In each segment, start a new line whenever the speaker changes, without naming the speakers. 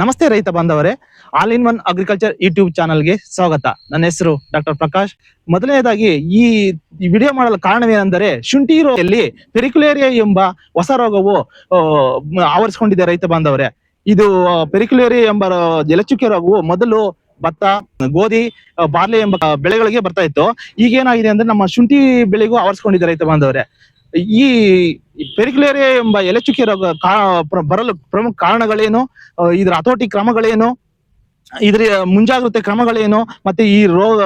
ನಮಸ್ತೆ ರೈತ ಬಾಂಧವರೇ. All in one agriculture YouTube ಚಾನಲ್ಗೆ ಸ್ವಾಗತ. ನನ್ನ ಹೆಸರು ಡಾಕ್ಟರ್ ಪ್ರಕಾಶ್. ಮೊದಲನೇದಾಗಿ ಈ ವಿಡಿಯೋ ಮಾಡಲು ಕಾರಣವೇನೆಂದರೆ ಶುಂಠಿ ರೋಗದಲ್ಲಿ ಪೆರಿಕ್ಯುಲೇರಿಯಾ ಎಂಬ ಹೊಸ ರೋಗವು ಆವರಿಸಿಕೊಂಡಿದೆ ರೈತ ಬಾಂಧವರೇ. ಇದು ಪೆರಿಕ್ಯುಲೇರಿಯಾ ಎಂಬ ಜಲಚುಕ್ಕೆ ರೋಗವು ಮೊದಲು ಭತ್ತ ಗೋಧಿ ಬಾರ್ಲಿ ಎಂಬ ಬೆಳೆಗಳಿಗೆ ಬರ್ತಾ ಇತ್ತು. ಈಗ ಏನಾಗಿದೆ ಅಂದ್ರೆ ನಮ್ಮ ಶುಂಠಿ ಬೆಳೆಗೂ ಆವರಿಸಿಕೊಂಡಿದೆ ರೈತ ಬಾಂಧವರೇ. ಈ ಪೆರಿಕ್ಯುಲೇರಿಯಾ ಎಂಬ ಎಲೆಚುಕೆ ರೋಗ ಬರಲು ಪ್ರಮುಖ ಕಾರಣಗಳೇನು? ಇದರ ಹತೋಟಿ ಕ್ರಮಗಳೇನು? ಇದರ ಮುಂಜಾಗ್ರತೆ ಕ್ರಮಗಳೇನು ಮತ್ತೆ ಈ ರೋಗ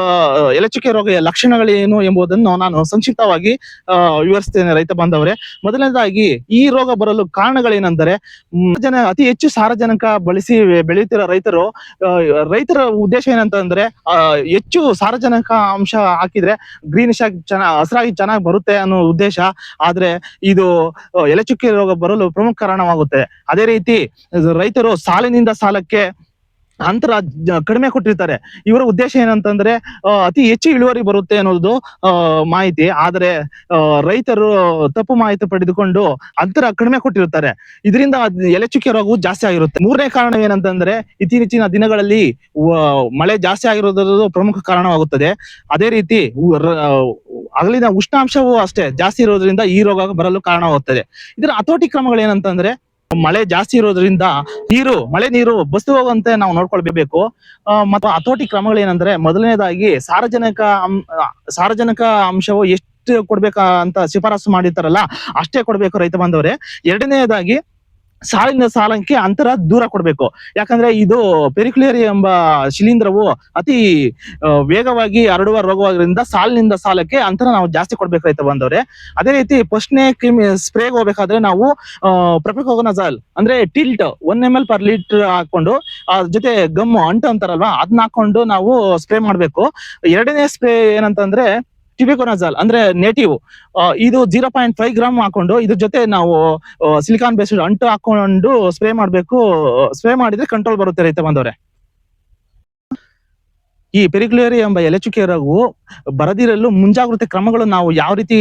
ಎಲೆಚುಕೆ ರೋಗ ಲಕ್ಷಣಗಳೇನು ಎಂಬುದನ್ನು ನಾನು ಸಂಕ್ಷಿಪ್ತವಾಗಿ ವಿವರಿಸ್ತೇನೆ ರೈತ ಬಾಂಧವರೇ. ಮೊದಲನೇದಾಗಿ, ಈ ರೋಗ ಬರಲು ಕಾರಣಗಳೇನೆಂದರೆ ಜನ ಅತಿ ಹೆಚ್ಚು ಸಾರಜನಕ ಬಳಸಿ ಬೆಳೆಯುತ್ತಿರೋ ರೈತರು ರೈತರ ಉದ್ದೇಶ ಏನಂತಂದ್ರೆ ಹೆಚ್ಚು ಸಾರಜನಕ ಅಂಶ ಹಾಕಿದ್ರೆ ಗ್ರೀನಿಶ್ ಆಗಿ ಚೆನ್ನಾಗಿ ಹಸಿರಾಗಿ ಚೆನ್ನಾಗಿ ಬರುತ್ತೆ ಅನ್ನೋ ಉದ್ದೇಶ. ಆದ್ರೆ ಇದು ಎಲೆಚುಕ್ಕೆ ರೋಗ ಬರಲು ಪ್ರಮುಖ ಕಾರಣವಾಗುತ್ತೆ. ಅದೇ ರೀತಿ, ರೈತರು ಸಾಲಿನಿಂದ ಸಾಲಕ್ಕೆ ಅಂತರ ಕಡಿಮೆ ಕೊಟ್ಟಿರ್ತಾರೆ. ಇವರ ಉದ್ದೇಶ ಏನಂತಂದ್ರೆ ಅತಿ ಹೆಚ್ಚು ಇಳುವರಿ ಬರುತ್ತೆ ಅನ್ನೋದು ಮಾಹಿತಿ. ಆದರೆ ರೈತರು ತಪ್ಪು ಮಾಹಿತಿ ಪಡೆದುಕೊಂಡು ಅಂತರ ಕಡಿಮೆ ಕೊಟ್ಟಿರ್ತಾರೆ. ಇದರಿಂದ ಎಲೆಚುಕ್ಕೆ ಎಲೆಚುಕೆ ರೋಗವು ಜಾಸ್ತಿ ಆಗಿರುತ್ತೆ. ಮೂರನೇ ಕಾರಣ ಏನಂತಂದ್ರೆ, ಇತ್ತೀಚಿನ ದಿನಗಳಲ್ಲಿ ಮಳೆ ಜಾಸ್ತಿ ಆಗಿರೋದ್ರದ್ದು ಪ್ರಮುಖ ಕಾರಣವಾಗುತ್ತದೆ. ಅದೇ ರೀತಿ ಅಗಲಿನ ಉಷ್ಣಾಂಶವೂ ಅಷ್ಟೇ ಜಾಸ್ತಿ ಇರೋದ್ರಿಂದ ಈ ರೋಗ ಬರಲು ಕಾರಣವಾಗುತ್ತದೆ. ಇದರ ಹತೋಟಿ ಕ್ರಮಗಳೇನಂತಂದ್ರೆ ಮಳೆ ಜಾಸ್ತಿ ಇರೋದ್ರಿಂದ ನೀರು, ಮಳೆ ನೀರು ಬಸ್ತು ಹೋಗುವಂತೆ ನಾವು ನೋಡ್ಕೊಳ್ಬೇಕು. ಮತ್ತು ಹತೋಟಿ ಕ್ರಮಗಳೇನಂದ್ರೆ ಮೊದಲನೇದಾಗಿ ಸಾರ್ವಜನಿಕ ಸಾರ್ವಜನಿಕ ಅಂಶವು ಎಷ್ಟು ಕೊಡ್ಬೇಕಾ ಅಂತ ಶಿಫಾರಸು ಮಾಡಿರ್ತಾರಲ್ಲ, ಅಷ್ಟೇ ಕೊಡ್ಬೇಕು ರೈತ ಬಾಂಧವರೇ. ಎರಡನೇದಾಗಿ ಸಾಲಿನ ಸಾಲಕ್ಕೆ ಅಂತರ ದೂರ ಕೊಡ್ಬೇಕು. ಯಾಕಂದ್ರೆ ಇದು ಪೆರಿಕ್ಯುಲೇರಿ ಎಂಬ ಶಿಲೀಂಧ್ರವು ಅತಿ ವೇಗವಾಗಿ ಹರಡುವ ರೋಗವಾಗಿರೋದ್ರಿಂದ ಸಾಲಿನಿಂದ ಸಾಲಕ್ಕೆ ಅಂತರ ನಾವು ಜಾಸ್ತಿ ಕೊಡ್ಬೇಕು ರೈತ ಬಂದವ್ರೆ. ಅದೇ ರೀತಿ ಫಸ್ಟ್ನೇ ಕ್ರಿಮಿ, ಸ್ಪ್ರೇಗೆ ಹೋಗ್ಬೇಕಾದ್ರೆ ನಾವು ಪ್ರೊಪಿಕೋಗನಜಾಲ್ ಅಂದ್ರೆ Tilt one M L per litre ಹಾಕೊಂಡು ಅದ್ರ ಜೊತೆ ಗಮ್ ಅಂಟು ಅಂತಾರಲ್ವಾ ಅದನ್ನ ಹಾಕೊಂಡು ನಾವು ಸ್ಪ್ರೇ ಮಾಡ್ಬೇಕು. ಎರಡನೇ ಸ್ಪ್ರೇ ಏನಂತಂದ್ರೆ ಟಿಬಿಕೊನಜಾಲ್ ಅಂದ್ರೆ ನೇಟಿವ್ ಇದು ಜೀರೋ ಪಾಯಿಂಟ್ ಫೈವ್ ಗ್ರಾಮ್ ಹಾಕೊಂಡು ಇದ್ರ ಜೊತೆ ನಾವು ಸಿಲಿಕಾನ್ ಬೇಸ್ಡ್ ಅಂಟು ಹಾಕೊಂಡು ಸ್ಪ್ರೇ ಮಾಡ್ಬೇಕು ಸ್ಪ್ರೇ ಮಾಡಿದ್ರೆ ಕಂಟ್ರೋಲ್ ಬರುತ್ತೆ ರೈತ ಬಂದವ್ರೆ. ಈ ಪೆರಿಕ್ಯುಲರಿ ಎಂಬ ಎಲೆಚುಕೆ ರೋಗವು ಬರದಿರಲು ಮುಂಜಾಗ್ರತೆ ಕ್ರಮಗಳು ನಾವು ಯಾವ ರೀತಿ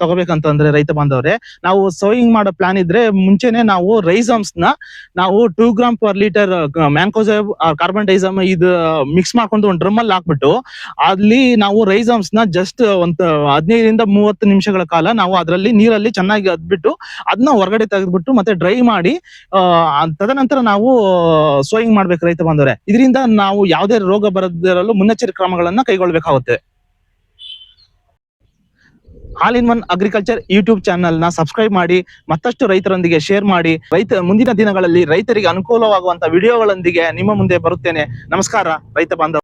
ತಗೋಬೇಕಂತಂದ್ರೆ ರೈತ ಬಾಂಧವ್ರೆ, ನಾವು ಸೋಯಿಂಗ್ ಮಾಡೋ ಪ್ಲಾನ್ ಇದ್ರೆ ಮುಂಚೆನೆ ನಾವು ರೈಸಮ್ಸ್ನ ನಾವು two gram per litre mancozeb carbendazim ಇದು ಮಿಕ್ಸ್ ಮಾಡ್ಕೊಂಡು ಒಂದು ಡ್ರಮ್ ಅಲ್ಲಿ ಹಾಕ್ಬಿಟ್ಟು ಅಲ್ಲಿ ನಾವು ರೈಸಮ್ಸ್ನ ಜಸ್ಟ್ ಒಂದು ಹದಿನೈದರಿಂದ ಮೂವತ್ತು ನಿಮಿಷಗಳ ಕಾಲ ನಾವು ಅದರಲ್ಲಿ ನೀರಲ್ಲಿ ಚೆನ್ನಾಗಿ ಅದ್ಬಿಟ್ಟು ಅದನ್ನ ಹೊರಗಡೆ ತೆಗೆದ್ಬಿಟ್ಟು ಮತ್ತೆ ಡ್ರೈ ಮಾಡಿ ತದನಂತರ ನಾವು ಸೋಯಿಂಗ್ ಮಾಡ್ಬೇಕು ರೈತ ಬಾಂಧವರೇ. ಇದರಿಂದ ನಾವು ಯಾವುದೇ ರೋಗ ಬರದಿರಲು ಮುನ್ನೆಚ್ಚರಿಕೆ ಕ್ರಮಗಳನ್ನ ಕೈಗೊಳ್ಳಬೇಕಾಗುತ್ತೆ. All in one agriculture YouTube ಚಾನೆಲ್ನ ಸಬ್ಸ್ಕ್ರೈಬ್ ಮಾಡಿ, ಮತ್ತಷ್ಟು ರೈತರೊಂದಿಗೆ ಶೇರ್ ಮಾಡಿ, ರೈತ, ಮುಂದಿನ ದಿನಗಳಲ್ಲಿ ರೈತರಿಗೆ ಅನುಕೂಲವಾಗುವಂತ ವಿಡಿಯೋಗಳೊಂದಿಗೆ ನಿಮ್ಮ ಮುಂದೆ ಬರುತ್ತೇನೆ. ನಮಸ್ಕಾರ, ರೈತ ಬಾಂಧವ